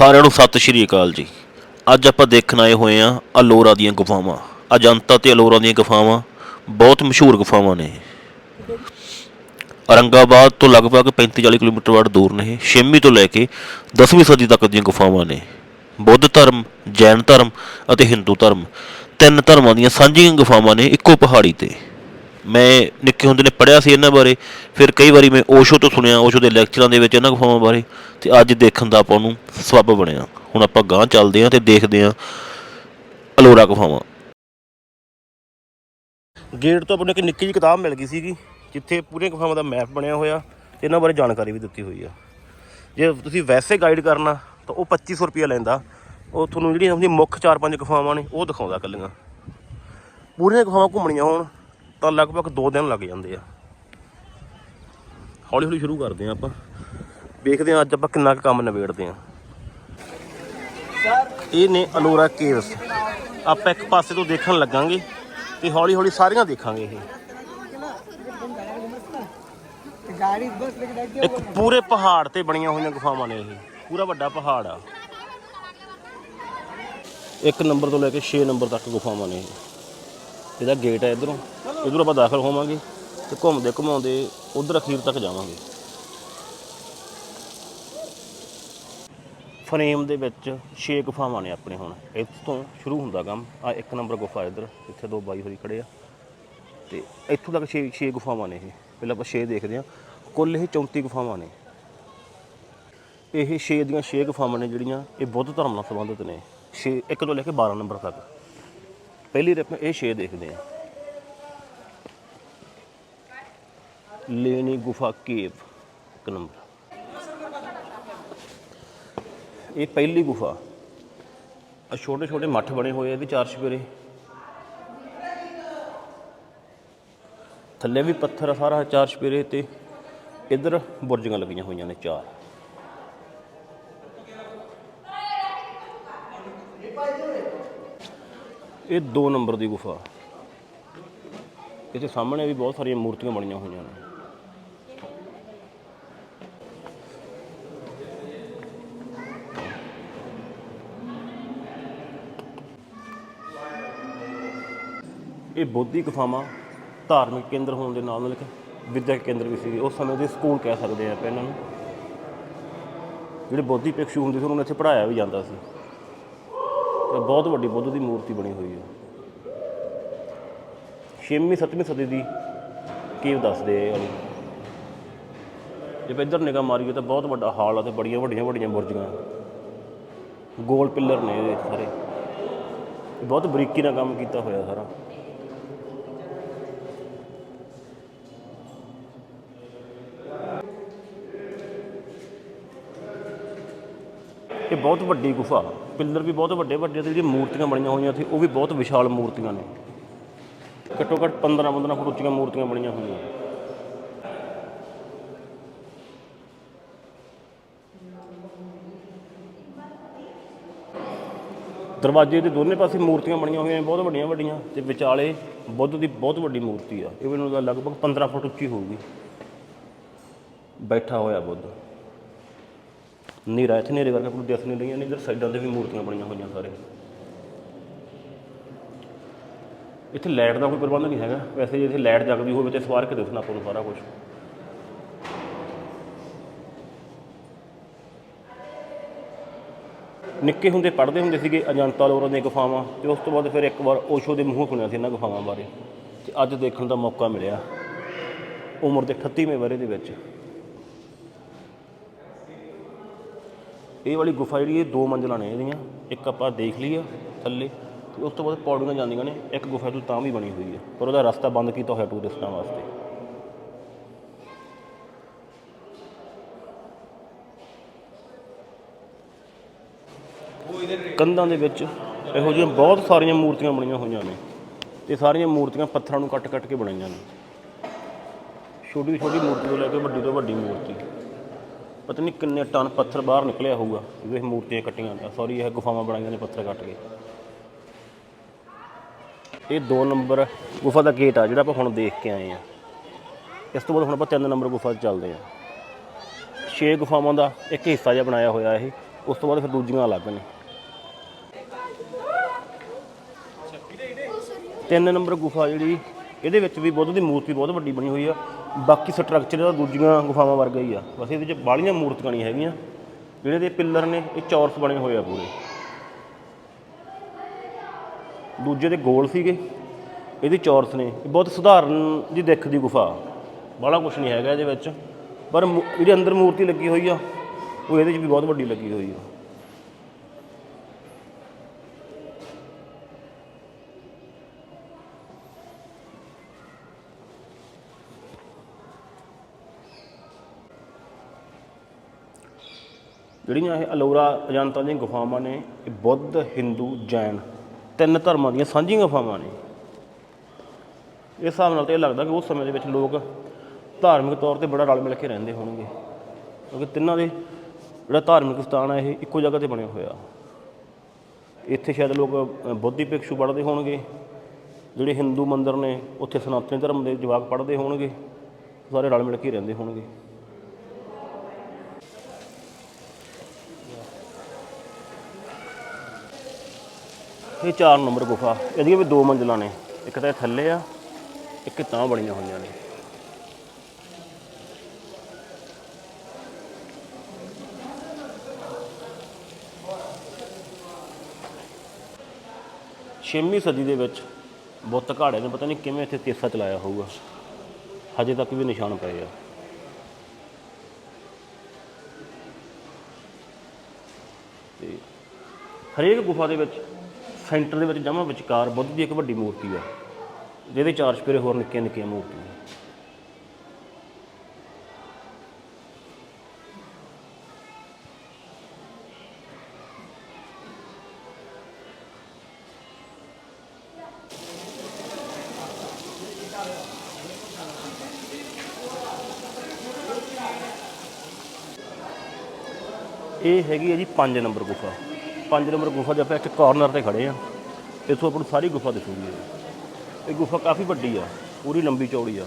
ਸਾਰਿਆਂ ਨੂੰ ਸਤਿ ਸ਼੍ਰੀ ਅਕਾਲ ਜੀ। ਅੱਜ ਆਪਾਂ ਦੇਖਣ ਆਏ ਹੋਏ ਆ ਅਲੋਰਾ ਦੀਆਂ ਗੁਫਾਵਾਂ। ਅਜੰਤਾ ਤੇ ਅਲੋਰਾ ਦੀਆਂ ਗੁਫਾਵਾਂ ਬਹੁਤ ਮਸ਼ਹੂਰ ਗੁਫਾਵਾਂ ਨੇ। ਔਰੰਗਾਬਾਦ ਤੋਂ ਲਗਭਗ 35-40 ਕਿਲੋਮੀਟਰ ਵੱਡ ਦੂਰ ਨੇ। ਛੇਵੀਂ ਤੋਂ ਲੈ ਕੇ 10ਵੀਂ ਸਦੀ ਤੱਕ ਦੀਆਂ ਗੁਫਾਵਾਂ ਨੇ। ਬੁੱਧ ਧਰਮ, ਜੈਨ ਧਰਮ ਅਤੇ ਹਿੰਦੂ ਧਰਮ ਤਿੰਨ ਧਰਮਾਂ ਦੀਆਂ ਸਾਂਝੀਆਂ ਗੁਫਾਵਾਂ ਨੇ ਇੱਕੋ ਪਹਾੜੀ ਤੇ। ਮੈਂ ਨਿੱਕੇ ਹੁੰਦੇ ਨੇ ਪੜ੍ਹਿਆ ਸੀ ਇਹਨਾਂ ਬਾਰੇ, ਫਿਰ ਕਈ ਵਾਰੀ ਮੈਂ ਓਸ਼ੋ ਤੋਂ ਸੁਣਿਆ, ਓਸ਼ੋ ਦੇ ਲੈਕਚਰਾਂ ਦੇ ਵਿੱਚ ਇਹਨਾਂ ਗੁਫਾਵਾਂ ਬਾਰੇ, ਤੇ ਅੱਜ ਦੇਖਣ ਦਾ ਆਪਾਂ ਨੂੰ ਸਬੱਬ ਬਣਿਆ। ਹੁਣ ਆਪਾਂ ਗਾਂਹ ਚੱਲਦੇ ਹਾਂ ਤੇ ਦੇਖਦੇ ਹਾਂ ਅਲੋਰਾ ਗੁਫਾਵਾਂ ਗੇਟ ਤੋਂ ਆਪਾਂ ਨੂੰ ਇੱਕ ਨਿੱਕੀ ਜਿਹੀ ਕਿਤਾਬ ਮਿਲ ਗਈ ਸੀਗੀ, ਜਿੱਥੇ ਪੂਰੀਆਂ ਗੁਫਾਵਾਂ ਦਾ ਮੈਪ ਬਣਿਆ ਹੋਇਆ, ਤੇ ਇਹਨਾਂ ਬਾਰੇ ਜਾਣਕਾਰੀ ਵੀ ਦਿੱਤੀ ਹੋਈ ਆ। ਜੇ ਤੁਸੀਂ ਵੈਸੇ ਗਾਈਡ ਕਰਨਾ, ਤਾਂ ਉਹ 2500 ਰੁਪਏ ਲੈਂਦਾ। ਉਹ ਤੁਹਾਨੂੰ ਜਿਹੜੀਆਂ ਉਹਦੀਆਂ ਮੁੱਖ 4-5 ਗੁਫਾਵਾਂ ਨੇ, ਉਹ ਦਿਖਾਉਂਦਾ ਕੱਲੀਆਂ ਪੂਰੀਆਂ ਗੁਫਾਵਾਂ ਘੁੰਮਣੀਆਂ ਹੋਣ। ਤਾਂ ਲਗਭਗ 2 ਦਿਨ ਲੱਗ ਜਾਂਦੇ ਆ। ਹੌਲੀ ਹੌਲੀ ਸ਼ੁਰੂ ਕਰਦੇ ਆ ਆਪਾਂ। ਵੇਖਦੇ ਆ ਅੱਜ ਆਪਾਂ ਕਿੰਨਾ ਕੁ ਕੰਮ ਨਿਬੇੜਦੇ ਆ। ਇਹ ਨੇ ਅਲੋਰਾ ਕੇਵਸ। ਆਪਾਂ ਇੱਕ ਪਾਸੇ ਤੋਂ ਦੇਖਣ ਲੱਗਾਂਗੇ ਤੇ ਹੌਲੀ ਹੌਲੀ ਸਾਰੀਆਂ ਦੇਖਾਂਗੇ ਇਹ। ਇੱਕ ਪੂਰੇ ਪਹਾੜ ਤੇ ਬਣੀਆਂ ਹੋਈਆਂ ਗੁਫਾਵਾਂ ਨੇ ਇਹ। ਪੂਰਾ ਵੱਡਾ ਪਹਾੜ ਆ। ਇੱਕ ਨੰਬਰ ਤੋਂ ਲੈ ਕੇ 6 ਨੰਬਰ ਤੱਕ ਗੁਫਾਵਾਂ ਨੇ ਇਹਦਾ ਗੇਟ ਹੈ ਇਧਰੋਂ। ਇਧਰੋਂ ਆਪਾਂ ਦਾਖਲ ਹੋਵਾਂਗੇ ਤੇ ਘੁੰਮਦੇ ਘੁਮਾਉਂਦੇ ਉਧਰ ਅਖੀਰ ਤੱਕ ਜਾਵਾਂਗੇ। ਫਰੇਮ ਦੇ ਵਿੱਚ 6 ਗੁਫਾਵਾਂ ਨੇ ਆਪਣੇ ਹੁਣ। ਇੱਥੋਂ ਸ਼ੁਰੂ ਹੁੰਦਾ ਕੰਮ। ਆ ਇੱਕ ਨੰਬਰ ਗੁਫਾ ਇਧਰ, ਇੱਥੇ ਦੋ ਬਾਈ ਹੋਰੀ ਖੜੇ ਆ। ਤੇ ਇੱਥੋਂ ਤੱਕ 6 6 ਗੁਫਾਵਾਂ ਨੇ ਇਹ। ਪਹਿਲਾਂ ਆਪਾਂ 6 ਦੇਖਦੇ ਹਾਂ। ਕੁੱਲ ਇਹ 34 ਗੁਫਾਵਾਂ ਨੇ। ਇਹ 6 ਦੀਆਂ 6 ਗੁਫਾਵਾਂ ਨੇ ਜਿਹੜੀਆਂ ਇਹ ਬੁੱਧ ਧਰਮ ਨਾਲ ਸੰਬੰਧਿਤ ਨੇ। 6 ਇੱਕ ਤੋਂ ਲੈ ਕੇ 12 ਨੰਬਰ ਤੱਕ। ਪਹਿਲੀ ਰਪ ਇਹ 6 ਦੇਖਦੇ ਹਾਂ। ਲੈਣੀ ਗੁਫਾ ਕੇਵ ਇੱਕ ਨੰਬਰ ਇਹ ਪਹਿਲੀ ਗੁਫਾ ਆ ਛੋਟੇ ਛੋਟੇ ਮੱਠ ਬਣੇ ਹੋਏ ਆ ਇਹਦੇ ਚਾਰ ਛਪੇਰੇ ਥੱਲੇ ਵੀ ਪੱਥਰ ਆ ਸਾਰਾ ਚਾਰ ਛਪੇਰੇ ਤੇ ਇੱਧਰ ਬੁਰਜੀਆਂ ਲੱਗੀਆਂ ਹੋਈਆਂ ਨੇ ਚਾਰ ਇਹ 2 ਨੰਬਰ ਦੀ ਗੁਫਾ ਇਹਦੇ ਸਾਹਮਣੇ ਵੀ ਬਹੁਤ ਸਾਰੀਆਂ ਮੂਰਤੀਆਂ ਬਣੀਆਂ ਹੋਈਆਂ ਨੇ ਇਹ ਬੋਧੀ ਗੁਫਾਵਾਂ ਧਾਰਮਿਕ ਕੇਂਦਰ ਹੋਣ ਦੇ ਨਾਲ ਨਾਲ ਇੱਕ ਵਿਦਿਅਕ ਕੇਂਦਰ ਵੀ ਸੀ ਉਸ ਸਮੇਂ ਦੇ ਸਕੂਲ ਕਹਿ ਸਕਦੇ ਆ ਆਪਾਂ ਇਹਨਾਂ ਨੂੰ। ਜਿਹੜੇ ਬੋਧੀ ਭਿਕਸ਼ੂ ਹੁੰਦੇ ਸੀ, ਉਹਨਾਂ ਨੂੰ ਇੱਥੇ ਪੜਾਇਆ ਵੀ ਜਾਂਦਾ ਸੀ। ਤੇ ਬਹੁਤ ਵੱਡੀ ਬੁੱਧ ਦੀ ਮੂਰਤੀ ਬਣੀ ਹੋਈ ਹੈ। 6ਵੀਂ 7ਵੀਂ ਸਦੀ ਦੀ ਕੇਵ ਦੱਸਦੇ ਆ ਜੇ ਇੱਧਰ ਨਿਗਾਹ ਮਾਰੀਏ ਤਾਂ ਬਹੁਤ ਵੱਡਾ ਹਾਲ ਆ ਤੇ ਬੜੀਆਂ ਵੱਡੀਆਂ ਵੱਡੀਆਂ ਬੁਰਜੀਆਂ। ਗੋਲ ਪਿੱਲਰ ਨੇ ਇਹਦੇ ਸਾਰੇ। ਬਹੁਤ ਬਰੀਕੀ ਨਾਲ ਕੰਮ ਕੀਤਾ ਹੋਇਆ ਸਾਰਾ। ਇਹ ਬਹੁਤ ਵੱਡੀ ਗੁਫਾ। ਪਿੱਲਰ ਵੀ ਬਹੁਤ ਵੱਡੇ ਵੱਡੇ ਤੇ ਜਿਹੜੀਆਂ ਮੂਰਤੀਆਂ ਬਣੀਆਂ ਹੋਈਆਂ ਸੀ ਉਹ ਵੀ ਬਹੁਤ ਵਿਸ਼ਾਲ ਮੂਰਤੀਆਂ ਨੇ। ਘੱਟੋ ਘੱਟ 15 15 ਫੁੱਟ ਉੱਚੀਆਂ ਮੂਰਤੀਆਂ ਬਣੀਆਂ ਹੋਈਆਂ। ਦਰਵਾਜ਼ੇ ਦੇ ਦੋਨੇ ਪਾਸੇ ਮੂਰਤੀਆਂ ਬਣੀਆਂ ਹੋਈਆਂ ਨੇ, ਬਹੁਤ ਵੱਡੀਆਂ ਵੱਡੀਆਂ ਤੇ ਵਿਚਾਲੇ ਬੁੱਧ ਦੀ ਬਹੁਤ ਵੱਡੀ ਮੂਰਤੀ ਆ। ਇਹ ਮੈਨੂੰ ਲੱਗਦਾ ਲਗਭਗ 15 ਫੁੱਟ ਉੱਚੀ ਹੋਊਗੀ। ਬੈਠਾ ਹੋਇਆ ਬੁੱਧ। ਹਨੇਰਾ, ਇੱਥੇ ਹਨੇਰੇ ਕਰਕੇ ਕੋਈ ਦਿਸ ਨਹੀਂ ਰਹੀਆਂ ਨੇ, ਇਧਰ ਸਾਈਡਾਂ ਤੇ ਵੀ ਮੂਰਤੀਆਂ ਬਣੀਆਂ ਹੋਈਆਂ ਸਾਰੇ। ਇੱਥੇ ਲਾਈਟ ਦਾ ਕੋਈ ਪ੍ਰਬੰਧ ਨਹੀਂ ਹੈਗਾ। ਵੈਸੇ ਜੇ ਇੱਥੇ ਲਾਈਟ ਜਗਦੀ ਹੋਵੇ ਤੇ ਸਵਾਰ ਕੇ ਦਿਸਣਾ ਆਪਾਂ ਨੂੰ ਸਾਰਾ ਕੁਝ ਨਿੱਕੇ ਹੁੰਦੇ ਪੜ੍ਹਦੇ ਹੁੰਦੇ ਸੀਗੇ ਅਜੰਤਾ ਲੋਰਾਂ ਦੀਆਂ ਗੁਫਾਵਾਂ, ਤੇ ਉਸ ਤੋਂ ਬਾਅਦ ਫਿਰ ਇੱਕ ਵਾਰ ਓਸ਼ੋ ਦੇ ਮੂੰਹੋਂ ਸੁਣਿਆ ਸੀ ਇਹਨਾਂ ਗੁਫਾਵਾਂ ਬਾਰੇ। ਤੇ ਅੱਜ ਦੇਖਣ ਦਾ ਮੌਕਾ ਮਿਲਿਆ। ਉਮਰ ਦੇ 38ਵੇਂ ਵਰੇ ਦੇ ਵਿੱਚ। ਇਹ ਵਾਲੀ ਗੁਫਾ ਜਿਹੜੀ ਇਹ ਦੋ ਮੰਜ਼ਲਾਂ ਨੇ ਇਹਦੀਆਂ। ਇੱਕ ਆਪਾਂ ਦੇਖ ਲਈ ਆ ਥੱਲੇ, ਤੇ ਉਸ ਤੋਂ ਬਾਅਦ ਪੌੜੀਆਂ ਜਾਂਦੀਆਂ ਨੇ, ਇੱਕ ਗੁਫਾ ਤੋਂ ਤਾਂ ਵੀ ਬਣੀ ਹੋਈ ਹੈ ਪਰ ਉਹਦਾ ਰਸਤਾ ਬੰਦ ਕੀਤਾ ਹੋਇਆ ਟੂਰਿਸਟਾਂ ਵਾਸਤੇ। ਕੰਧਾਂ ਦੇ ਵਿੱਚ ਇਹੋ ਜਿਹੀਆਂ ਬਹੁਤ ਸਾਰੀਆਂ ਮੂਰਤੀਆਂ ਬਣੀਆਂ ਹੋਈਆਂ ਨੇ, ਤੇ ਸਾਰੀਆਂ ਮੂਰਤੀਆਂ ਪੱਥਰਾਂ ਨੂੰ ਕੱਟ-ਕੱਟ ਕੇ ਬਣਾਈਆਂ ਨੇ। ਛੋਟੀ ਛੋਟੀ ਮੂਰਤੀ ਤੋਂ ਲੈ ਕੇ ਵੱਡੀ ਤੋਂ ਵੱਡੀ ਮੂਰਤੀ। ਪਤਾ ਨਹੀਂ ਕਿੰਨੇ ਟਨ ਪੱਥਰ ਬਾਹਰ ਨਿਕਲਿਆ ਹੋਊਗਾ ਜਦੋਂ ਇਹ ਮੂਰਤੀਆਂ ਕੱਟੀਆਂ ਸੌਰੀ ਇਹ ਗੁਫਾਵਾਂ ਬਣਾਈਆਂ ਨੇ ਪੱਥਰ ਕੱਟ ਕੇ। ਇਹ 2 ਨੰਬਰ ਗੁਫਾ ਦਾ ਗੇਟ ਆ, ਜਿਹੜਾ ਆਪਾਂ ਹੁਣ ਦੇਖ ਕੇ ਆਏ ਆ। ਇਸ ਤੋਂ ਬਾਅਦ ਹੁਣ ਆਪਾਂ 3 ਨੰਬਰ ਗੁਫਾ 'ਚ ਚੱਲਦੇ ਆ। ਛੇ ਗੁਫਾਵਾਂ ਦਾ ਇੱਕ ਹਿੱਸਾ ਜਿਹਾ ਬਣਾਇਆ ਹੋਇਆ ਇਹ, ਉਸ ਤੋਂ ਬਾਅਦ ਫਿਰ ਦੂਜੀਆਂ ਅਲੱਗ ਨੇ। ਤਿੰਨ ਨੰਬਰ ਗੁਫਾ ਜਿਹੜੀ, ਇਹਦੇ ਵਿੱਚ ਵੀ ਬੁੱਧ ਦੀ ਮੂਰਤੀ ਬਹੁਤ ਵੱਡੀ ਬਣੀ ਹੋਈ ਆ। ਬਾਕੀ ਸਟਰਕਚਰ ਇਹਦਾ ਦੂਜੀਆਂ ਗੁਫਾਵਾਂ ਵਰਗਾ ਹੀ ਆ। ਬਸ ਇਹਦੇ ਵਿੱਚ ਬਾਹਲੀਆਂ ਮੂਰਤੀਆਂ ਨਹੀਂ ਹੈਗੀਆਂ। ਜਿਹੜੇ ਦੇ ਪਿੱਲਰ ਨੇ, ਇਹ ਚੌਰਸ ਬਣੇ ਹੋਏ ਆ ਪੂਰੇ। ਦੂਜੇ ਦੇ ਗੋਲ ਸੀਗੇ। ਇਹਦੀ ਚੌਰਸ ਨੇ। ਇਹ ਬਹੁਤ ਸਧਾਰਨ ਜੀ ਦਿੱਖ ਦੀ ਗੁਫਾ। ਬਾਹਲਾ ਕੁਝ ਨਹੀਂ ਹੈਗਾ ਇਹਦੇ ਵਿੱਚ। ਪਰ ਜਿਹੜੀ ਅੰਦਰ ਮੂਰਤੀ ਲੱਗੀ ਹੋਈ ਆ। ਉਹ ਇਹਦੇ 'ਚ ਵੀ ਬਹੁਤ ਵੱਡੀ ਲੱਗੀ ਹੋਈ ਆ। ਜਿਹੜੀਆਂ ਇਹ ਅਲੋਰਾ ਅਜੰਤਾ ਦੀਆਂ ਗੁਫਾਵਾਂ ਨੇ ਇਹ ਬੁੱਧ ਹਿੰਦੂ ਜੈਨ ਤਿੰਨ ਧਰਮਾਂ ਦੀਆਂ ਸਾਂਝੀਆਂ ਗੁਫਾਵਾਂ ਨੇ। ਇਸ ਹਿਸਾਬ ਨਾਲ ਤਾਂ ਇਹ ਲੱਗਦਾ ਕਿ ਉਸ ਸਮੇਂ ਦੇ ਵਿੱਚ ਲੋਕ ਧਾਰਮਿਕ ਤੌਰ ਤੇ ਬੜਾ ਰਲ ਮਿਲ ਕੇ ਰਹਿੰਦੇ ਹੋਣਗੇ। ਕਿਉਂਕਿ ਤਿੰਨਾਂ ਦੇ ਜਿਹੜਾ ਧਾਰਮਿਕ ਸਥਾਨ ਹੈ ਇਹ ਇੱਕੋ ਜਗ੍ਹਾ ਤੇ ਬਣਿਆ ਹੋਇਆ। ਇੱਥੇ ਸ਼ਾਇਦ ਲੋਕ ਅ, ਬੁੱਧੀ ਭਿਕਸ਼ੂ ਪੜ੍ਹਦੇ ਹੋਣਗੇ। ਜਿਹੜੇ ਹਿੰਦੂ ਮੰਦਰ ਨੇ ਉੱਥੇ ਸਨਾਤਨੀ ਧਰਮ ਦੇ ਜਵਾਕ ਪੜ੍ਹਦੇ ਹੋਣਗੇ। ਸਾਰੇ ਰਲ ਮਿਲ ਕੇ ਰਹਿੰਦੇ ਹੋਣਗੇ। ਇਹ 4 ਨੰਬਰ ਗੁਫਾ। ਇਹਦੀਆਂ ਵੀ ਦੋ ਮੰਜ਼ਲਾਂ ਨੇ। ਇੱਕ ਤਾਂ ਇਹ ਥੱਲੇ ਆ, ਇੱਕ ਤਾਂ ਬਣੀਆਂ ਹੋਈਆਂ ਨੇ। ਛੇਵੀਂ ਸਦੀ ਦੇ ਵਿੱਚ ਬੁੱਤ ਘਾੜੇ ਨੇ, ਪਤਾ ਨਹੀਂ ਕਿਵੇਂ ਇੱਥੇ ਤੇਸਾ ਚਲਾਇਆ ਹੋਊਗਾ। ਹਜੇ ਤੱਕ ਵੀ ਨਿਸ਼ਾਨ ਪਏ ਆ। ਤੇ ਹਰੇਕ ਗੁਫਾ ਦੇ ਵਿੱਚ ਸੈਂਟਰ ਦੇ ਵਿੱਚ ਜਮਾ ਵਿਚਕਾਰ ਬੁੱਧ ਦੀ ਇੱਕ ਵੱਡੀ ਮੂਰਤੀ ਆ। ਜਿਹਦੇ ਚਾਰ ਚਪੇਰੇ ਹੋਰ ਨਿੱਕੀਆਂ ਨਿੱਕੀਆਂ ਮੂਰਤੀਆਂ। ਇਹ ਹੈਗੀ ਹੈ ਜੀ 5 ਨੰਬਰ ਗੁਫਾ। 5 ਨੰਬਰ ਗੁਫਾ ਦੇ ਆਪਾਂ ਇੱਕ ਕਾਰਨਰ ਤੇ ਖੜੇ ਆ। ਇੱਥੋਂ ਆਪਾਂ ਨੂੰ ਸਾਰੀ ਗੁਫਾ ਦਿਖੂਗੀ। ਇਹ। ਗੁਫਾ ਕਾਫੀ ਵੱਡੀ ਆ, ਪੂਰੀ ਲੰਬੀ ਚੌੜੀ ਆ।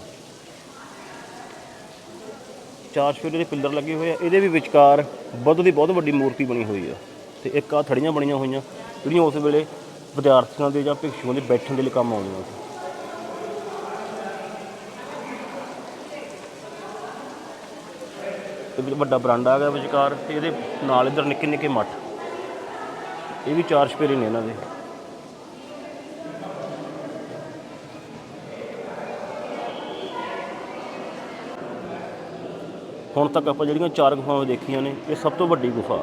ਚਾਰ ਛੇ ਦੇ ਪਿੱਲਰ ਲੱਗੇ ਹੋਏ ਆ। ਇਹਦੇ ਵੀ ਵਿਚਕਾਰ ਬੁੱਧ ਦੀ ਬਹੁਤ ਵੱਡੀ ਮੂਰਤੀ ਬਣੀ ਹੋਈ ਆ ਤੇ ਇੱਕ ਆ ਥੜੀਆਂ ਬਣੀਆਂ ਹੋਈਆਂ, ਜਿਹੜੀਆਂ ਉਸ ਵੇਲੇ ਵਿਦਿਆਰਥੀਆਂ ਦੇ ਜਾਂ ਭਿਕਸ਼ੂਆਂ ਦੇ ਬੈਠਣ ਦੇ ਲਈ ਕੰਮ ਆਉਂਦੀਆਂ ਸੀ। ਤੇ ਵੱਡਾ ਬਰਾਂਡਾ ਗਿਆ ਵਿਚਕਾਰ, ਤੇ ਇਹਦੇ ਨਾਲ ਇੱਧਰ ਨਿੱਕੇ ਨਿੱਕੇ ਮੱਠ। ਇਹ ਵੀ ਚਾਰ ਛਪੇਰੇ ਨੇ ਇਹਨਾਂ ਦੇ। ਹੁਣ ਤੱਕ ਆਪਾਂ ਜਿਹੜੀਆਂ ਚਾਰ ਗੁਫਾਵਾਂ ਦੇਖੀਆਂ ਨੇ, ਇਹ ਸਭ ਤੋਂ ਵੱਡੀ ਗੁਫਾ।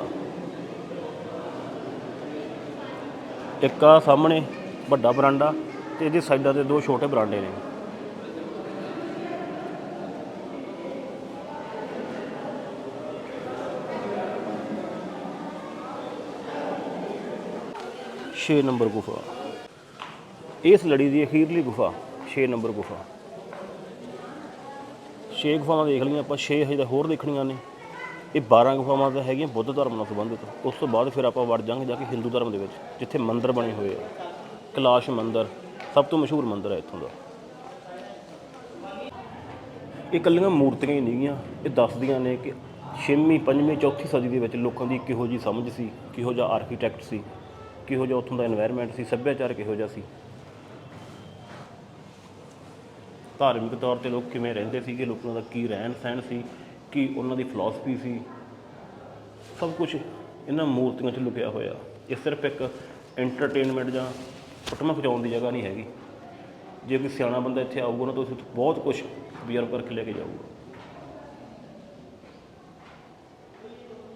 ਇੱਕ ਆ ਸਾਹਮਣੇ ਵੱਡਾ ਬਰਾਂਡਾ ਤੇ ਇਹਦੇ ਸਾਈਡਾਂ ਤੇ ਦੋ ਛੋਟੇ ਬਰਾਂਡੇ ਨੇ। ਛੇ ਨੰਬਰ ਗੁਫਾ। ਇਸ ਲੜੀ ਦੀ ਅਖੀਰਲੀ ਗੁਫਾ 6 ਨੰਬਰ ਗੁਫਾ। ਛੇ ਗੁਫਾਵਾਂ ਦੇਖ ਲਈਆਂ ਆਪਾਂ 6 ਹਜੇ ਤਾਂ ਹੋਰ ਦੇਖਣੀਆਂ ਨੇ। ਇਹ 12 ਗੁਫਾਵਾਂ ਤਾਂ ਹੈਗੀਆਂ ਬੁੱਧ ਧਰਮ ਨਾਲ ਸੰਬੰਧਿਤ। ਉਸ ਤੋਂ ਬਾਅਦ ਫਿਰ ਆਪਾਂ ਵੜ ਜਾਾਂਗੇ ਜਾ ਕੇ ਹਿੰਦੂ ਧਰਮ ਦੇ ਵਿੱਚ, ਜਿੱਥੇ ਮੰਦਿਰ ਬਣੇ ਹੋਏ ਆ। ਕੈਲਾਸ਼ ਮੰਦਿਰ, ਸਭ ਤੋਂ ਮਸ਼ਹੂਰ ਮੰਦਿਰ ਹੈ ਇੱਥੋਂ ਦਾ। ਇਹ ਇਕੱਲੀਆਂ ਮੂਰਤੀਆਂ ਹੀ ਨਹੀਂਗੀਆਂ ਇਹ ਦੱਸਦੀਆਂ ਨੇ ਕਿ ਛੇਵੀਂ, ਪੰਜਵੀਂ, ਚੌਥੀ ਸਦੀ ਦੇ ਵਿੱਚ ਲੋਕਾਂ ਦੀ ਕਿਹੋ ਜੀ ਸਮਝ ਸੀ, ਕਿਹੋ ਜਿਹਾ ਆਰਕੀਟੈਕਟ ਸੀ। ਕਿਹੋ ਜਿਹਾ ਉੱਥੋਂ ਦਾ এনवायरमेंट ਸੀ, ਸੱਭਿਆਚਾਰ ਕਿਹੋ ਜਿਹਾ ਸੀ? ਧਾਰਮਿਕ ਤੌਰ ਤੇ ਲੋਕ ਕਿਵੇਂ ਰਹਿੰਦੇ ਸੀਗੇ? ਲੋਕਾਂ ਦਾ ਕੀ ਰਹਿਣ ਸਹਿਣ ਸੀ? ਕੀ ਉਹਨਾਂ ਦੀ ਫਲਸਫੀ ਸੀ? ਸਭ ਕੁਝ ਇਹਨਾਂ ਮੂਰਤੀਆਂ 'ਚ ਲੁਕਿਆ ਹੋਇਆ। ਇਹ ਸਿਰਫ ਇੱਕ ਐਂਟਰਟੇਨਮੈਂਟ ਜਾਂ ਫੋਟੋਆਂ ਖਿਚਾਉਣ ਦੀ ਜਗ੍ਹਾ ਨਹੀਂ ਹੈਗੀ। ਜੇ ਕੋਈ ਸਿਆਣਾ ਬੰਦਾ ਇੱਥੇ ਆਊਗਾ ਨਾ, ਤਾਂ ਉਸ ਬਹੁਤ ਕੁਝ ਬਜ਼ੁਰਗ ਕਰਕੇ ਲੈ ਕੇ ਜਾਊਗਾ।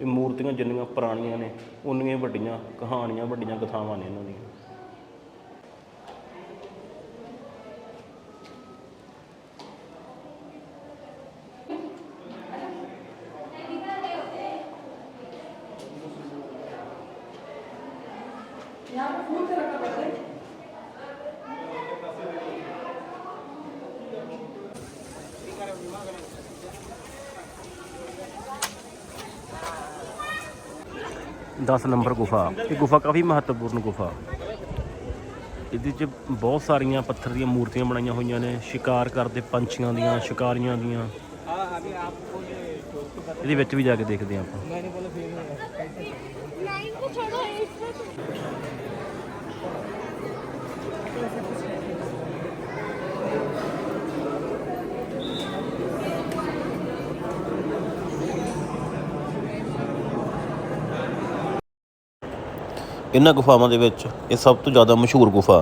ਇਹ ਮੂਰਤੀਆਂ ਜਿੰਨੀਆਂ ਪੁਰਾਣੀਆਂ ਨੇ ਉਨੀਆਂ ਹੀ ਵੱਡੀਆਂ ਕਹਾਣੀਆਂ ਵੱਡੀਆਂ ਕਥਾਵਾਂ ਨੇ ਇਹਨਾਂ ਦੀਆਂ। ਦਸ ਨੰਬਰ ਗੁਫਾ। ਇਹ ਗੁਫਾ ਕਾਫੀ ਮਹੱਤਵਪੂਰਨ ਗੁਫਾ। ਇਹਦੇ 'ਚ ਬਹੁਤ ਸਾਰੀਆਂ ਪੱਥਰ ਦੀਆਂ ਮੂਰਤੀਆਂ ਬਣਾਈਆਂ ਹੋਈਆਂ ਨੇ। ਸ਼ਿਕਾਰ ਕਰਦੇ ਪੰਛੀਆਂ ਦੀਆਂ, ਸ਼ਿਕਾਰੀਆਂ ਦੀਆਂ। ਇਹਦੇ ਵਿੱਚ ਵੀ ਜਾ ਕੇ ਦੇਖਦੇ ਹਾਂ ਆਪਾਂ। ਇਹਨਾਂ ਗੁਫਾਵਾਂ ਦੇ ਵਿੱਚ ਇਹ ਸਭ ਤੋਂ ਜ਼ਿਆਦਾ ਮਸ਼ਹੂਰ ਗੁਫਾ।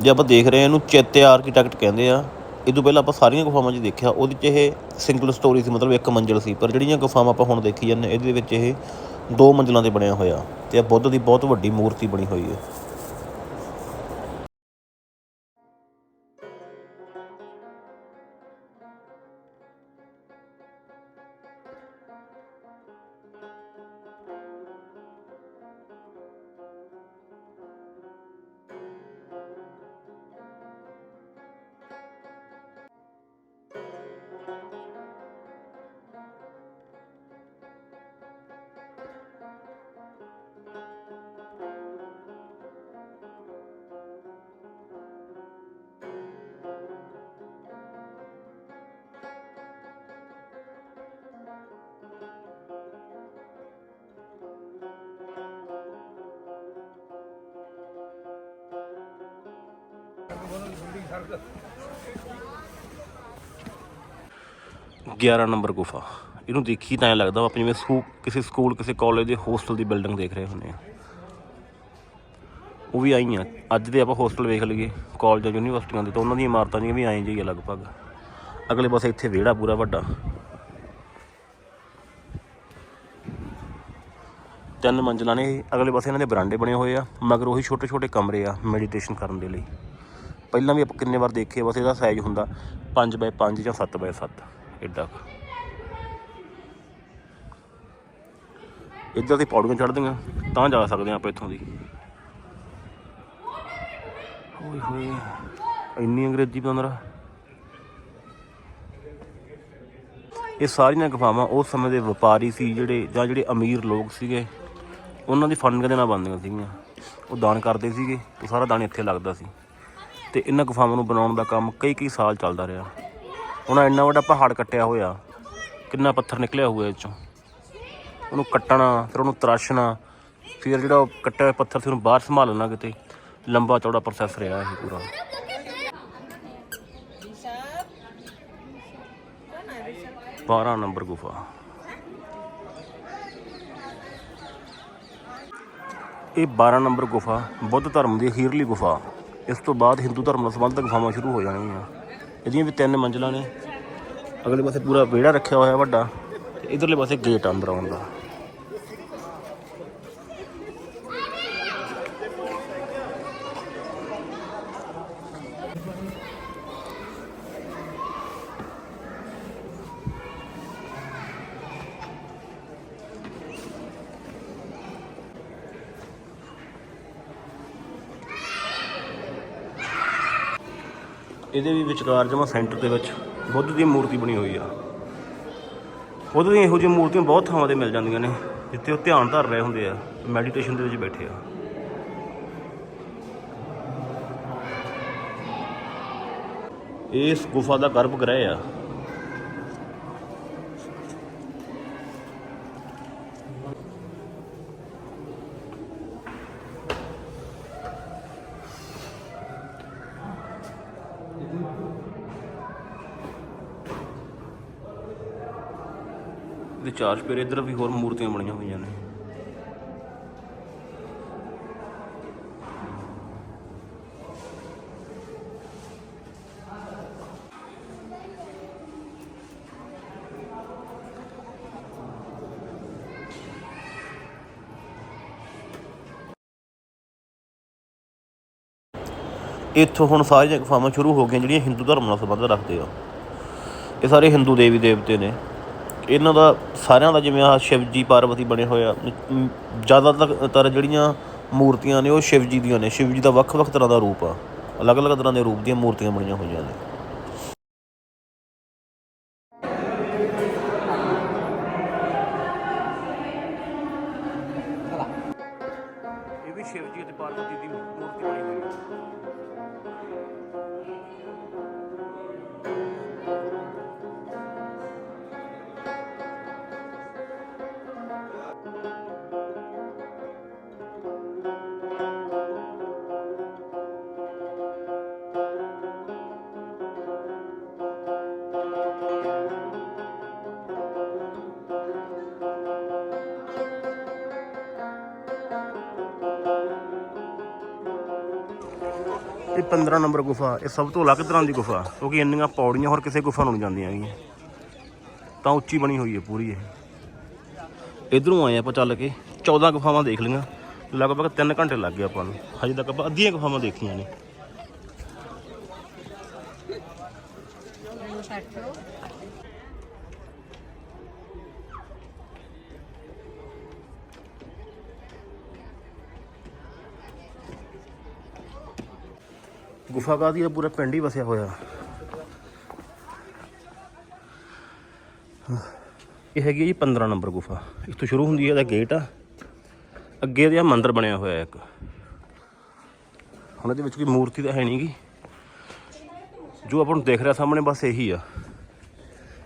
ਜੇ ਆਪਾਂ ਦੇਖ ਰਹੇ ਹਾਂ ਇਹਨੂੰ ਚੇਤੇ ਆਰਕੀਟੈਕਟ ਕਹਿੰਦੇ ਆ ਇਹ ਤੋਂ ਪਹਿਲਾਂ ਆਪਾਂ ਸਾਰੀਆਂ ਗੁਫਾਵਾਂ 'ਚ ਦੇਖਿਆ, ਉਹਦੇ 'ਚ ਇਹ ਸਿੰਗਲ ਸਟੋਰੀ ਸੀ, ਮਤਲਬ ਇੱਕ ਮੰਜ਼ਿਲ ਸੀ, ਪਰ ਜਿਹੜੀਆਂ ਗੁਫਾਵਾਂ ਆਪਾਂ ਹੁਣ ਦੇਖੀ ਜਾਂਦੇ, ਇਹਦੇ ਵਿੱਚ ਇਹ ਦੋ ਮੰਜ਼ਿਲਾਂ ਤੇ ਬਣਿਆ ਹੋਇਆ ਤੇ ਇਹ ਬੁੱਧ ਦੀ ਬਹੁਤ ਵੱਡੀ ਮੂਰਤੀ ਬਣੀ ਹੋਈ ਹੈ। ਗਿਆਰਾਂ ਨੰਬਰ ਗੁਫਾ। ਇਹਨੂੰ ਦੇਖੀ ਤਾਂ ਲੱਗਦਾ ਆਪਾਂ ਜਿਵੇਂ ਸਕੂਲ ਕਿਸੇ ਸਕੂਲ, ਕਿਸੇ ਕਾਲਜ ਦੇ ਹੋਸਟਲ ਦੀ ਬਿਲਡਿੰਗ ਦੇਖ ਰਹੇ ਹੁੰਦੇ ਆ। ਉਹ ਵੀ ਆਈ ਆ ਅੱਜ ਦੇ ਆਪਾਂ ਹੋਸਟਲ ਵੇਖ ਲਈਏ ਕਾਲਜ ਯੂਨੀਵਰਸਿਟੀਆਂ ਦੇ ਤਾਂ ਉਹਨਾਂ ਦੀਆਂ ਇਮਾਰਤਾਂ ਜਿਹੀਆਂ ਵੀ ਆਏ ਜਿਹੀ ਆ ਲਗਭਗ। ਅਗਲੇ ਪਾਸੇ ਇੱਥੇ ਵਿਹੜਾ ਪੂਰਾ ਵੱਡਾ। ਤਿੰਨ ਮੰਜ਼ਲਾਂ ਨੇ। ਅਗਲੇ ਪਾਸੇ ਇਹਨਾਂ ਦੇ ਬਰਾਂਡੇ ਬਣੇ ਹੋਏ ਆ, ਮਗਰ ਉਹੀ ਛੋਟੇ ਛੋਟੇ ਕਮਰੇ ਆ ਮੈਡੀਟੇਸ਼ਨ ਕਰਨ ਦੇ ਲਈ। ਪਹਿਲਾਂ ਵੀ ਆਪਾਂ ਕਿੰਨੇ ਵਾਰ ਦੇਖੇ ਬਸ ਇਹਦਾ ਸਾਈਜ਼ ਹੁੰਦਾ 5 ਬਾਏ 5 ਜਾਂ 7 ਬਾਏ 7 ਐਡਾ ਕੁ। ਇੱਧਰ ਦੀ ਪੌੜੀਆਂ ਚੜ੍ਹਦੀਆਂ ਤਾਂ ਜਾ ਸਕਦੇ ਹਾਂ ਆਪਾਂ ਇੱਥੋਂ ਦੀ। ਓਏ ਹੋਏ, ਇੰਨੀ ਅੰਗਰੇਜ਼ੀ ਬੰਦਰਾ ਇਹ ਸਾਰੀਆਂ ਗੁਫਾਵਾਂ ਉਸ ਸਮੇਂ ਦੇ ਵਪਾਰੀ ਸੀ ਜਿਹੜੇ, ਜਾਂ ਜਿਹੜੇ ਅਮੀਰ ਲੋਕ ਸੀਗੇ, ਉਹਨਾਂ ਦੀ ਫੰਡਿੰਗ ਦੇ ਨਾਲ ਬਣਦੀਆਂ ਸੀਗੀਆਂ। ਉਹ ਦਾਨ ਕਰਦੇ ਸੀਗੇ ਤੇ ਸਾਰਾ ਦਾਨ ਇੱਥੇ ਲੱਗਦਾ ਸੀ। ਤੇ ਇਹਨਾਂ ਗੁਫਾਵਾਂ ਨੂੰ ਬਣਾਉਣ ਦਾ ਕੰਮ ਕਈ ਕਈ ਸਾਲ ਚੱਲਦਾ ਰਿਹਾ। ਉਹਨਾਂ ਇੰਨਾ ਵੱਡਾ ਪਹਾੜ ਕੱਟਿਆ ਹੋਇਆ, ਕਿੰਨਾ ਪੱਥਰ ਨਿਕਲਿਆ ਹੋਇਆ ਇਹ ਚੋਂ। ਉਹਨੂੰ ਕੱਟਣਾ, ਫਿਰ ਉਹਨੂੰ ਤਰਾਸ਼ਣਾ, ਫਿਰ ਜਿਹੜਾ ਉਹ ਕੱਟਿਆ ਹੋਇਆ ਪੱਥਰ ਸੀ ਉਹਨੂੰ ਬਾਹਰ ਸੰਭਾਲਣਾ ਕਿਤੇ। ਲੰਬਾ ਚੌੜਾ ਪ੍ਰੋਸੈਸ ਰਿਹਾ ਇਹ ਪੂਰਾ। ਬਾਰਾਂ ਨੰਬਰ ਗੁਫਾ। ਇਹ 12 ਨੰਬਰ ਗੁਫਾ ਬੁੱਧ ਧਰਮ ਦੀ ਅਖੀਰਲੀ ਗੁਫਾ। ਇਸ ਤੋਂ ਬਾਅਦ ਹਿੰਦੂ ਧਰਮ ਨਾਲ ਸੰਬੰਧਿਤ ਗੁਫਾਵਾਂ ਸ਼ੁਰੂ ਹੋ ਜਾਣਗੀਆਂ। ਇਹਦੀਆਂ ਵੀ ਤਿੰਨ ਮੰਜ਼ਲਾਂ ਨੇ। ਅਗਲੇ ਪਾਸੇ ਪੂਰਾ ਵਿਹੜਾ ਰੱਖਿਆ ਹੋਇਆ ਵੱਡਾ। ਤੇ ਇਧਰਲੇ ਪਾਸੇ ਗੇਟ ਅੰਦਰ ਆਉਣ ਦਾ। ਇਹਦੇ ਵੀ ਵਿਚਕਾਰ ਜਮਾ ਸੈਂਟਰ ਦੇ ਵਿੱਚ ਬੁੱਧ ਦੀ ਮੂਰਤੀ ਬਣੀ ਹੋਈ ਆ। ਬੁੱਧ ਦੀਆਂ ਇਹੋ ਜਿਹੀਆਂ ਮੂਰਤੀਆਂ ਬਹੁਤ ਥਾਵਾਂ ਤੇ ਮਿਲ ਜਾਂਦੀਆਂ ਨੇ, ਜਿੱਥੇ ਉਹ ਧਿਆਨ ਧਰ ਰਹੇ ਹੁੰਦੇ ਆ ਮੈਡੀਟੇਸ਼ਨ ਦੇ ਵਿੱਚ ਬੈਠੇ ਆ। ਇਸ ਗੁਫਾ ਦਾ ਗਰਭ ਗ੍ਰਹਿ ਆ। ਦੇ ਚਾਰ ਚਪੇਰੇ ਇੱਧਰ ਵੀ ਹੋਰ ਮੂਰਤੀਆਂ ਬਣੀਆਂ ਹੋਈਆਂ ਨੇ। ਇੱਥੋਂ ਹੁਣ ਸਾਰੀਆਂ ਗੁਫਾਵਾਂ ਸ਼ੁਰੂ ਹੋ ਗਈਆਂ ਜਿਹੜੀਆਂ ਹਿੰਦੂ ਧਰਮ ਨਾਲ ਸੰਬੰਧ ਰੱਖਦੇ ਆ। ਇਹ ਸਾਰੇ ਹਿੰਦੂ ਦੇਵੀ ਦੇਵਤੇ ਨੇ। ਇਹਨਾਂ ਦਾ ਸਾਰਿਆਂ ਦਾ ਜਿਵੇਂ ਆ ਸ਼ਿਵ ਜੀ ਪਾਰਵਤੀ ਬਣੇ ਹੋਏ ਆ ਜ਼ਿਆਦਾਤਰ ਜਿਹੜੀਆਂ ਮੂਰਤੀਆਂ ਨੇ ਉਹ ਸ਼ਿਵ ਜੀ ਦੀਆਂ ਨੇ ਸ਼ਿਵ ਜੀ ਦਾ ਵੱਖ-ਵੱਖ ਤਰ੍ਹਾਂ ਦਾ ਰੂਪ ਆ, ਅਲੱਗ-ਅਲੱਗ ਤਰ੍ਹਾਂ ਦੇ ਰੂਪ ਦੀਆਂ ਮੂਰਤੀਆਂ ਬਣੀਆਂ ਹੋਈਆਂ ਨੇ। ਇਹ 15 ਨੰਬਰ ਗੁਫਾ, ਇਹ ਸਭ ਤੋਂ ਅਲੱਗ ਤਰ੍ਹਾਂ ਦੀ ਗੁਫਾ, ਕਿਉਂਕਿ ਇੰਨੀਆਂ ਪੌੜੀਆਂ ਹੋਰ ਕਿਸੇ ਗੁਫਾ ਨੂੰ ਨਹੀਂ ਜਾਂਦੀਆਂ ਹੈਗੀਆਂ। ਤਾਂ ਉੱਚੀ ਬਣੀ ਹੋਈ ਹੈ ਪੂਰੀ ਇਹ। ਇਧਰੋਂ ਆਏ ਆਪਾਂ ਚੱਲ ਕੇ 14 ਗੁਫਾਵਾਂ ਦੇਖ ਲਈਆਂ। ਲਗਭਗ 3 ਘੰਟੇ ਲੱਗ ਗਏ ਆਪਾਂ ਨੂੰ। ਹਜੇ ਤੱਕ ਆਪਾਂ ਅੱਧੀਆਂ ਗੁਫਾਵਾਂ ਦੇਖੀਆਂ ਨੇ। ਗੁਫਾ ਦੀ ਦਾ ਪੂਰਾ ਪਿੰਡ ਹੀ ਵਸਿਆ ਹੋਇਆ। ਇਹ ਹੈਗੀ ਹੈ ਜੀ 15 ਨੰਬਰ ਗੁਫਾ। ਇੱਥੋਂ ਸ਼ੁਰੂ ਹੁੰਦੀ ਹੈ ਇਹਦਾ ਗੇਟ ਆ। ਅੱਗੇ ਇਹਦਾ ਮੰਦਿਰ ਬਣਿਆ ਹੋਇਆ ਇੱਕ। ਹੁਣ ਇਹਦੇ ਵਿੱਚ ਕੋਈ ਮੂਰਤੀ ਤਾਂ ਹੈ ਨਹੀਂਗੀ ਜੋ ਆਪਾਂ ਨੂੰ ਦੇਖ ਰਿਹਾ ਸਾਹਮਣੇ ਬਸ ਇਹੀ ਆ।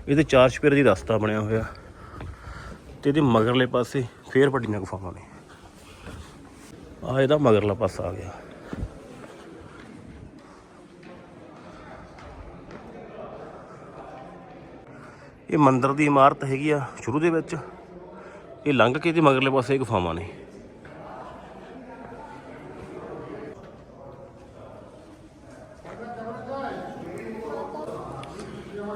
ਇਹਦੇ ਚਾਰ ਚਪੇਰੇ ਦੀ ਰਸਤਾ ਬਣਿਆ ਹੋਇਆ। ਤੇ ਇਹਦੇ ਮਗਰਲੇ ਪਾਸੇ ਫੇਰ ਵੱਡੀਆਂ ਗੁਫਾਵਾਂ ਨੇ। ਆ ਇਹਦਾ ਮਗਰਲਾ ਪਾਸਾ ਆ ਗਿਆ। ਇਹ ਮੰਦਿਰ ਦੀ ਇਮਾਰਤ ਹੈਗੀ ਆ ਸ਼ੁਰੂ ਦੇ ਵਿੱਚ। ਇਹ ਲੰਘ ਕੇ ਤੇ ਮਗਰਲੇ ਪਾਸੇ ਗੁਫਾਵਾਂ ਨੇ।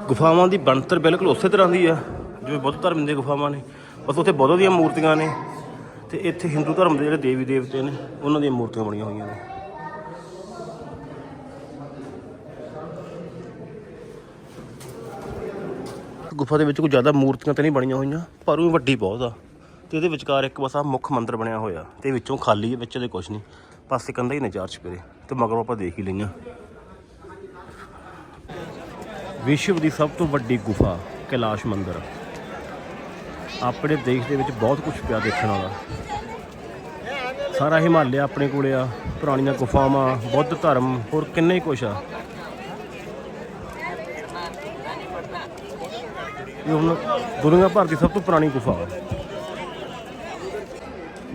ਗੁਫਾਵਾਂ ਦੀ ਬਣਤਰ ਬਿਲਕੁਲ ਉਸੇ ਤਰ੍ਹਾਂ ਦੀ ਆ, ਜਿਵੇਂ ਬੁੱਧ ਧਰਮ ਦੀਆਂ ਗੁਫਾਵਾਂ ਨੇ। ਬਸ ਉੱਥੇ ਬੁੱਧ ਦੀਆਂ ਮੂਰਤੀਆਂ ਨੇ ਤੇ ਇੱਥੇ ਹਿੰਦੂ ਧਰਮ ਦੇ ਜਿਹੜੇ ਦੇਵੀ ਦੇਵਤੇ ਨੇ, ਉਹਨਾਂ ਦੀਆਂ ਮੂਰਤੀਆਂ ਬਣੀਆਂ ਹੋਈਆਂ ਨੇ। ਗੁਫਾ ਦੇ ਵਿੱਚ ਕੋਈ ਜ਼ਿਆਦਾ ਮੂਰਤੀਆਂ ਤਾਂ ਨਹੀਂ ਬਣੀਆਂ ਹੋਈਆਂ, ਪਰ ਉਹ ਵੱਡੀ ਬਹੁਤ ਆ। ਤੇ ਇਹਦੇ ਵਿਚਕਾਰ ਇੱਕ ਬਸ ਆ ਮੁੱਖ ਮੰਦਿਰ ਬਣਿਆ ਹੋਇਆ। ਤੇ ਵਿੱਚੋਂ ਖਾਲੀ ਹੈ ਵਿੱਚ ਇਹਦੇ ਕੁਝ ਨਹੀਂ। ਪਾਸੇ ਕੰਧਾਂ ਹੀ ਨੇ ਚਾਰ ਚਪੇਰੇ ਤੇ ਮਗਰੋਂ ਆਪਾਂ ਦੇਖ ਹੀ ਲਈਆਂ। ਵਿਸ਼ਵ ਦੀ ਸਭ ਤੋਂ ਵੱਡੀ ਗੁਫਾ, ਕੈਲਾਸ਼ ਮੰਦਿਰ। ਆਪਣੇ ਦੇਸ਼ ਦੇ ਵਿੱਚ ਬਹੁਤ ਕੁਝ ਪਿਆ ਦੇਖਣ ਵਾਲਾ। ਸਾਰਾ ਹਿਮਾਲਿਆ ਆਪਣੇ ਕੋਲੇ ਆ, ਪੁਰਾਣੀਆਂ ਗੁਫਾਵਾਂ, ਬੁੱਧ ਧਰਮ, ਹੋਰ ਕਿੰਨੇ ਹੀ ਕੁਛ ਆ। ਇਹ ਹੁਣ ਦੁਨੀਆ ਭਰ ਦੀ ਸਭ ਤੋਂ ਪੁਰਾਣੀ ਗੁਫਾ ਹੈ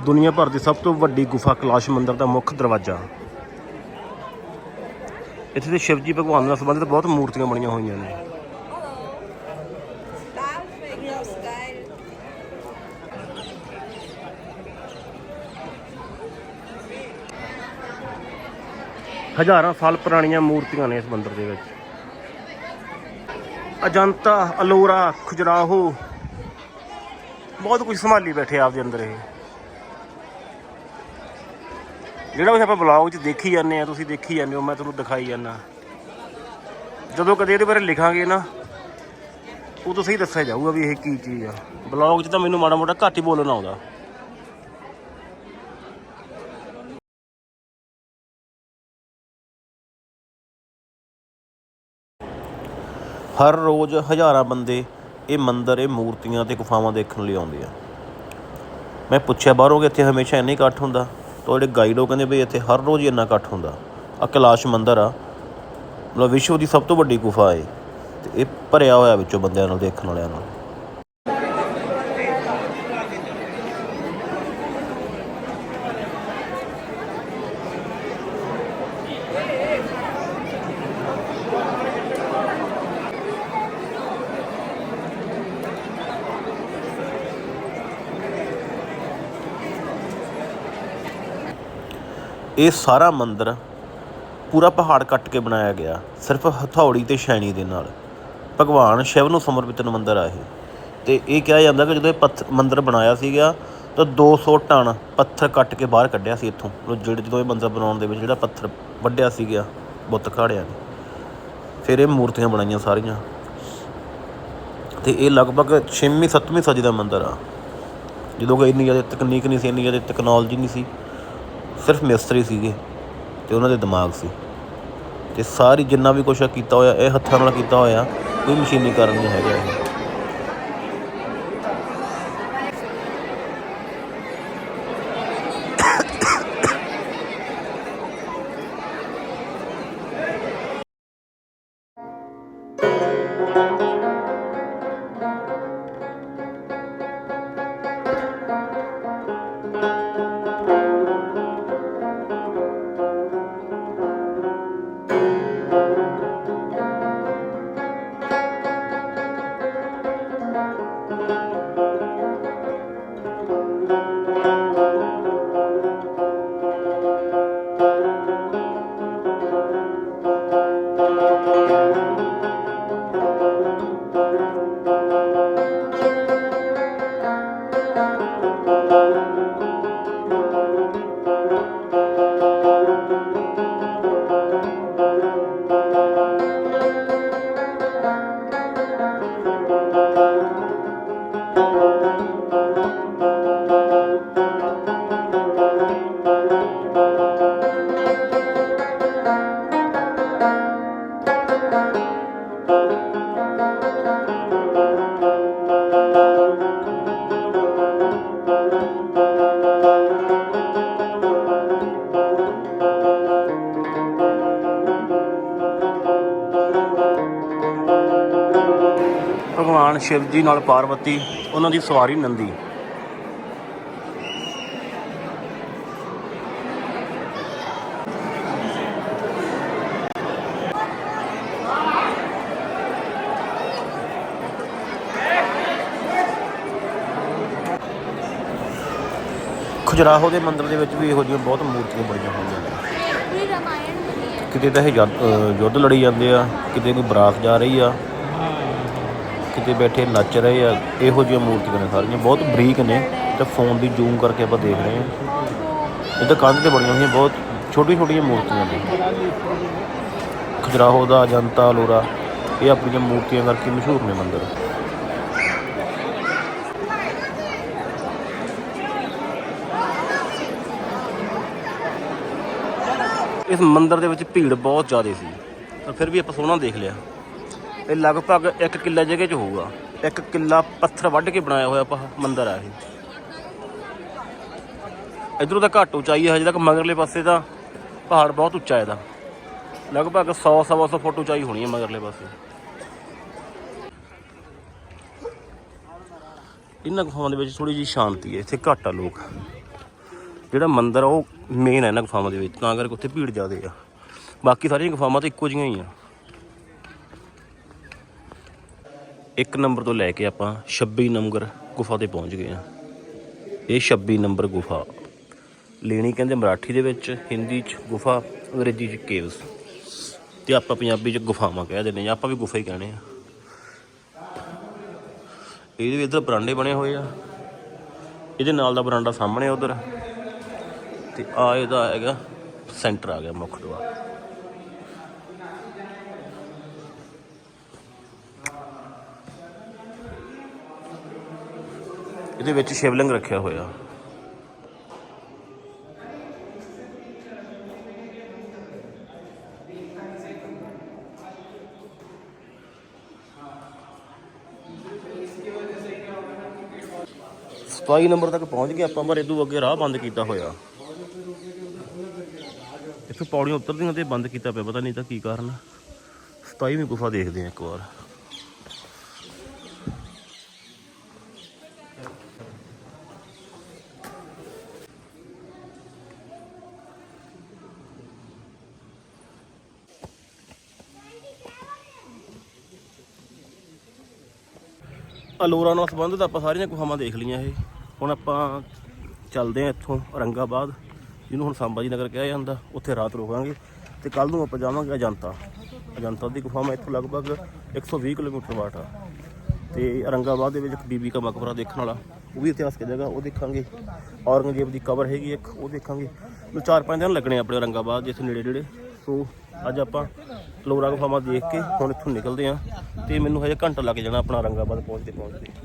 ਦੁਨੀਆ ਭਰ ਦੀ ਸਭ ਤੋਂ ਵੱਡੀ ਗੁਫਾ ਕੈਲਾਸ਼ ਮੰਦਿਰ ਦਾ ਮੁੱਖ ਦਰਵਾਜ਼ਾ। ਇੱਥੇ ਤੇ ਸ਼ਿਵਜੀ ਭਗਵਾਨ ਨਾਲ ਸੰਬੰਧਿਤ ਬਹੁਤ ਮੂਰਤੀਆਂ ਬਣੀਆਂ ਹੋਈਆਂ ਨੇ। ਹਜ਼ਾਰਾਂ ਸਾਲ ਪੁਰਾਣੀਆਂ ਮੂਰਤੀਆਂ ਨੇ ਇਸ ਮੰਦਿਰ ਦੇ ਵਿੱਚ। ਅਜੰਤਾ, ਅਲੋਰਾ, ਖੁਜਰਾਹੋ। ਬਹੁਤ ਕੁਝ ਸੰਭਾਲੀ ਬੈਠੇ ਆਪਦੇ ਅੰਦਰ ਇਹ। ਜਿਹੜਾ ਕੁਝ ਆਪਾਂ ਬਲੌਗ 'ਚ ਦੇਖੀ ਜਾਂਦੇ ਆ, ਤੁਸੀਂ ਦੇਖੀ ਜਾਂਦੇ ਹੋ, ਮੈਂ ਤੁਹਾਨੂੰ ਦਿਖਾਈ ਜਾਂਦਾ। ਜਦੋਂ ਕਦੇ ਇਹਦੇ ਬਾਰੇ ਲਿਖਾਂਗੇ ਨਾ ਉਹ ਉਦੋਂ ਸਹੀ ਦੱਸਿਆ ਜਾਊਗਾ ਵੀ ਇਹ ਕੀ ਚੀਜ਼ ਆ। ਬਲੌਗ 'ਚ ਤਾਂ ਮੈਨੂੰ ਮਾੜਾ ਮੋਟਾ ਘੱਟ ਹੀ ਬੋਲਣਾ ਆਉਂਦਾ। ਹਰ ਰੋਜ਼ ਹਜ਼ਾਰਾਂ ਬੰਦੇ ਇਹ ਮੰਦਰ, ਇਹ ਮੂਰਤੀਆਂ ਤੇ ਗੁਫਾਵਾਂ ਦੇਖਣ ਲਈ ਆਉਂਦੇ ਆ। ਮੈਂ ਪੁੱਛਿਆ ਬਾਹਰੋਂ ਕਿ ਇੱਥੇ ਹਮੇਸ਼ਾ ਇੰਨਾ ਹੀ ਇਕੱਠ ਹੁੰਦਾ? ਤਾਂ ਜਿਹੜੇ ਗਾਈਡ ਉਹ ਕਹਿੰਦੇ ਵੀ ਇੱਥੇ ਹਰ ਰੋਜ਼ ਇੰਨਾ ਇਕੱਠ ਹੁੰਦਾ। ਆ ਕੈਲਾਸ਼ ਮੰਦਿਰ ਆ। ਮਤਲਬ ਵਿਸ਼ਵ ਦੀ ਸਭ ਤੋਂ ਵੱਡੀ ਗੁਫਾ ਹੈ ਤੇ ਇਹ ਭਰਿਆ ਹੋਇਆ ਵਿੱਚੋਂ ਬੰਦਿਆਂ ਨਾਲ ਦੇਖਣ ਵਾਲਿਆਂ ਨਾਲ। ਇਹ ਸਾਰਾ ਮੰਦਿਰ ਪੂਰਾ ਪਹਾੜ ਕੱਟ ਕੇ ਬਣਾਇਆ ਗਿਆ, ਸਿਰਫ ਹਥੌੜੀ ਤੇ ਛੈਣੀ ਦੇ ਨਾਲ। ਭਗਵਾਨ ਸ਼ਿਵ ਨੂੰ ਸਮਰਪਿਤ ਮੰਦਿਰ ਆ ਇਹ। ਤੇ ਇਹ ਕਿਹਾ ਜਾਂਦਾ ਕਿ ਜਦੋਂ ਇਹ ਪੱਥਰ ਮੰਦਿਰ ਬਣਾਇਆ ਸੀਗਾ, ਤਾਂ 200 ਟਨ ਪੱਥਰ ਕੱਟ ਕੇ ਬਾਹਰ ਕੱਢਿਆ ਸੀ ਇੱਥੋਂ। ਜਿਹੜੇ ਜਦੋਂ ਇਹ ਮੰਦਿਰ ਬਣਾਉਣ ਦੇ ਵਿੱਚ ਜਿਹੜਾ ਪੱਥਰ ਵੱਢਿਆ ਸੀਗਾ, ਬੁੱਤ ਖਾੜਿਆ ਨੇ, ਫਿਰ ਇਹ ਮੂਰਤੀਆਂ ਬਣਾਈਆਂ ਸਾਰੀਆਂ। ਤੇ ਇਹ ਲਗਭਗ 6ਵੀਂ 7ਵੀਂ ਸਦੀ ਦਾ ਮੰਦਿਰ ਆ। ਜਦੋਂ ਕਿ ਇੰਨੀ ਜ਼ਿਆਦਾ ਤਕਨੀਕ ਨਹੀਂ ਸੀ, ਇੰਨੀ ਜ਼ਿਆਦਾ ਟੈਕਨੋਲੋਜੀ ਨਹੀਂ ਸੀ। ਸਿਰਫ ਮਿਸਤਰੀ ਸੀਗੇ ਤੇ ਉਹਨਾਂ ਦੇ ਦਿਮਾਗ ਸੀ। ਤੇ ਸਾਰੀ ਜਿੰਨਾ ਵੀ ਕੁਛ ਕੀਤਾ ਹੋਇਆ, ਇਹ ਹੱਥਾਂ ਨਾਲ ਕੀਤਾ ਹੋਇਆ, ਕੋਈ ਮਸ਼ੀਨੀਕਰਨ ਨਹੀਂ ਹੈਗਾ ਸ਼ਿਵ ਜੀ ਨਾਲ ਪਾਰਵਤੀ ਉਹਨਾਂ ਦੀ ਸਵਾਰੀ ਨੰਦੀ। ਖੁਜਰਾਹੋ ਦੇ ਮੰਦਿਰ ਦੇ ਵਿੱਚ ਵੀ ਇਹੋ ਜਿਹੀਆਂ ਬਹੁਤ ਮੂਰਤੀਆਂ ਬਣੀਆਂ ਹੋਈਆਂ ਨੇ। ਕਿਤੇ ਤਾਂ ਇਹ ਯੁੱਧ ਲੜੀ ਜਾਂਦੇ ਆ ਕਿਤੇ ਕੋਈ ਬਰਾਤ ਜਾ ਰਹੀ ਆ। ਕਿਤੇ ਬੈਠੇ ਨੱਚ ਰਹੇ ਆ, ਇਹੋ ਜਿਹੀਆਂ ਮੂਰਤੀਆਂ ਨੇ ਸਾਰੀਆਂ, ਬਹੁਤ ਬਰੀਕ ਨੇ। ਤੇ ਫੋਨ ਦੀ ਜ਼ੂਮ ਕਰਕੇ ਆਪਾਂ ਦੇਖ ਰਹੇ ਹਾਂ। ਇਹ ਕੰਧ ਤੇ ਬਣੀਆਂ ਹੋਈਆਂ, ਬਹੁਤ ਛੋਟੀ ਛੋਟੀਆਂ ਮੂਰਤੀਆਂ ਨੇ। ਖਜਰਾਹੋ ਦਾ ਅਜੰਤਾ ਲੋਰਾ ਇਹ ਆਪਣੀਆਂ ਮੂਰਤੀਆਂ ਕਰਕੇ ਮਸ਼ਹੂਰ ਨੇ ਮੰਦਿਰ। ਇਸ ਮੰਦਿਰ ਦੇ ਵਿੱਚ ਭੀੜ ਬਹੁਤ ਜ਼ਿਆਦਾ ਸੀ। ਪਰ ਫਿਰ ਵੀ ਆਪਾਂ ਸੋਹਣਾ ਦੇਖ ਲਿਆ। ਇਹ ਲਗਭਗ 1 ਕਿੱਲਾ ਜਗ੍ਹਾ 'ਚ ਹੋਊਗਾ। 1 ਕਿੱਲਾ ਪੱਥਰ ਵੱਢ ਕੇ ਬਣਾਇਆ ਹੋਇਆ ਪਹ ਮੰਦਿਰ ਆ ਇਹ। ਇਧਰੋਂ ਤਾਂ ਘੱਟ ਉਚਾਈ ਹੈ ਹਜੇ ਤੱਕ ਮਗਰਲੇ ਪਾਸੇ ਤਾਂ ਪਹਾੜ ਬਹੁਤ ਉੱਚਾ ਹੈ ਇਹਦਾ। ਲਗਭਗ 100 ਸਵਾ 100 ਫੁੱਟ ਉਚਾਈ ਹੋਣੀ ਹੈ ਮਗਰਲੇ ਪਾਸੇ। ਇਹਨਾਂ ਗੁਫਾਵਾਂ ਦੇ ਵਿੱਚ ਥੋੜੀ ਜਿਹੀ ਸ਼ਾਂਤੀ ਹੈ, ਇੱਥੇ ਘੱਟ ਆ ਲੋਕ। ਜਿਹੜਾ ਮੰਦਿਰ ਆ, ਉਹ ਮੇਨ ਹੈ ਇਹਨਾਂ ਗੁਫਾਵਾਂ ਦੇ ਵਿੱਚ, ਤਾਂ ਕਰਕੇ ਉੱਥੇ ਭੀੜ ਜ਼ਿਆਦਾ ਆ। ਬਾਕੀ ਸਾਰੀਆਂ ਗੁਫਾਵਾਂ ਤਾਂ ਇੱਕੋ ਜਿਹੀਆਂ ਹੀ ਆ। ਇੱਕ ਨੰਬਰ ਤੋਂ ਲੈ ਕੇ ਆਪਾਂ 26 ਨੰਬਰ ਗੁਫਾ ਤੇ ਪਹੁੰਚ ਗਏ ਆ ਇਹ 26 ਨੰਬਰ ਗੁਫਾ। ਲੈਣੀ ਕਹਿੰਦੇ ਮਰਾਠੀ ਦੇ ਵਿੱਚ, ਹਿੰਦੀ ਚ ਗੁਫਾ, ਅੰਗਰੇਜ਼ੀ ਚ ਕੇਵਸ। ਤੇ ਆਪਾਂ ਪੰਜਾਬੀ ਚ ਗੁਫਾਵਾਂ ਕਹਿ ਦਿੰਦੇ ਆ ਆਪਾਂ ਵੀ ਗੁਫਾ ਹੀ ਕਹਿੰਦੇ ਆ। ਇਹਦੇ ਵੀ ਇੱਧਰ ਬਰਾਂਡੇ ਬਣੇ ਹੋਏ ਆ। ਇਹਦੇ ਨਾਲ ਦਾ ਬਰਾਂਡਾ ਸਾਹਮਣੇ ਉਧਰ। ਤੇ ਆ ਇਹਦਾ ਹੈਗਾ, ਸੈਂਟਰ ਆ ਗਿਆ ਮੁੱਖ ਦੁਆਰ ਇਹਦੇ ਵਿੱਚ ਸ਼ਿਵਲਿੰਗ ਰੱਖਿਆ ਹੋਇਆ। ਸਤਾਈ ਨੰਬਰ ਤੱਕ ਪਹੁੰਚ ਗਏ ਆਪਾਂ, ਪਰ ਇਦੋਂ ਅੱਗੇ ਰਾਹ ਬੰਦ ਕੀਤਾ ਹੋਇਆ। ਇੱਥੇ ਪੌੜੀਆਂ ਉਤਰਦੀਆਂ ਤੇ ਬੰਦ ਕੀਤਾ ਪਿਆ, ਪਤਾ ਨਹੀਂ ਤਾਂ ਕੀ ਕਾਰਨ 27ਵੀਂ ਗੁਫਾ ਦੇਖਦੇ ਆ ਇੱਕ ਵਾਰ। ਅਲੋਰਾ ਨਾਲ ਸੰਬੰਧਿਤ ਆਪਾਂ ਸਾਰੀਆਂ ਗੁਫਾਵਾਂ ਦੇਖ ਲਈਆਂ ਇਹ। ਹੁਣ ਆਪਾਂ ਚੱਲਦੇ ਹਾਂ ਇੱਥੋਂ ਔਰੰਗਾਬਾਦ, ਜਿਹਨੂੰ ਹੁਣ ਸੰਭਾਜੀ ਨਗਰ ਕਿਹਾ ਜਾਂਦਾ, ਉੱਥੇ ਰਾਤ ਰੋਕਾਂਗੇ ਤੇ ਕੱਲ ਨੂੰ ਆਪਾਂ ਜਾਵਾਂਗੇ ਅਜੰਤਾ। ਅਜੰਤਾ ਦੀ ਗੁਫਾਵਾਂ ਇੱਥੋਂ ਲਗਭਗ 120 ਕਿਲੋਮੀਟਰ ਬਾਟ ਆ। ਤੇ ਔਰੰਗਾਬਾਦ ਦੇ ਵਿੱਚ ਇੱਕ ਬੀਬੀ ਕਾ ਮਕਬਰਾ ਦੇਖਣ ਵਾਲਾ, ਉਹ ਵੀ ਇਤਿਹਾਸਕ ਜਗ੍ਹਾ, ਉਹ ਦੇਖਾਂਗੇ। ਔਰੰਗਜ਼ੇਬ ਦੀ ਕਬਰ ਹੈਗੀ ਇੱਕ, ਉਹ ਦੇਖਾਂਗੇ। ਨੂੰ ਚਾਰ ਪੰਜ ਦਿਨ ਲੱਗਣੇ ਆਪਣੇ ਔਰੰਗਾਬਾਦ ਜਿੱਥੇ ਨੇੜੇ ਨੇੜੇ ਸੋ ਅੱਜ ਆਪਾਂ ਲੋਰਾ ਗੁਫਾਵਾਂ ਦੇਖ ਕੇ ਹੁਣ ਇੱਥੋਂ ਨਿਕਲਦੇ ਆਂ ਤੇ ਮੈਨੂੰ ਹਜੇ ਘੰਟਾ ਲੱਗ ਜਾਣਾ ਆਪਣਾ ਔਰੰਗਾਬਾਦ ਪਹੁੰਚਦੇ ਪਹੁੰਚਦੇ